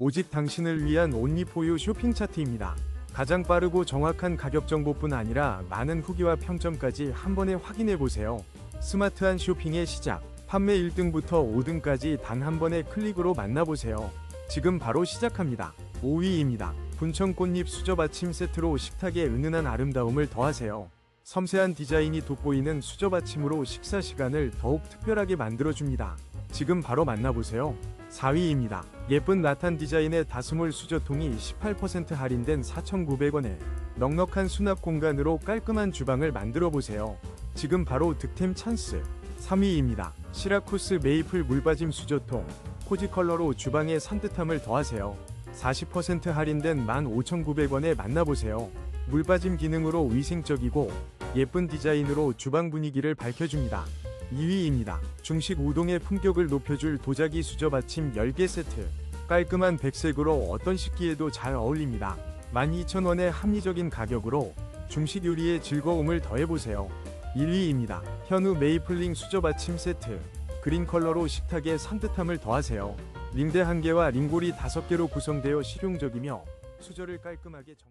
오직 당신을 위한 온리포유 쇼핑 차트입니다. 가장 빠르고 정확한 가격 정보뿐 아니라 많은 후기와 평점까지 한 번에 확인해 보세요. 스마트한 쇼핑의 시작. 판매 1등부터 5등까지 단 한 번의 클릭으로 만나보세요. 지금 바로 시작합니다. 5위입니다. 분청 꽃잎 수저 받침 세트로 식탁에 은은한 아름다움을 더하세요. 섬세한 디자인이 돋보이는 수저 받침으로 식사 시간을 더욱 특별하게 만들어줍니다. 지금 바로 만나보세요. 4위입니다. 예쁜 라탄 디자인의 다스몰 수저통이 18% 할인된 4,900원에 넉넉한 수납 공간으로 깔끔한 주방을 만들어 보세요. 지금 바로 득템 찬스. 3위입니다. 시라쿠스 메이플 물받임 수저통. 코지 컬러로 주방의 산뜻함을 더하세요. 40% 할인된 15,900원에 만나보세요. 물받임 기능으로 위생적이고 예쁜 디자인으로 주방 분위기를 밝혀줍니다. 2위입니다. 중식 우동의 품격을 높여줄 도자기 수저 받침 10개 세트. 깔끔한 백색으로 어떤 식기에도 잘 어울립니다. 12,000원의 합리적인 가격으로 중식 요리의 즐거움을 더해보세요. 1위입니다. 현우 메이플링 수저 받침 세트. 그린 컬러로 식탁의 산뜻함을 더하세요. 링대 1개와 링골이 5개로 구성되어 실용적이며 수저를 깔끔하게 정...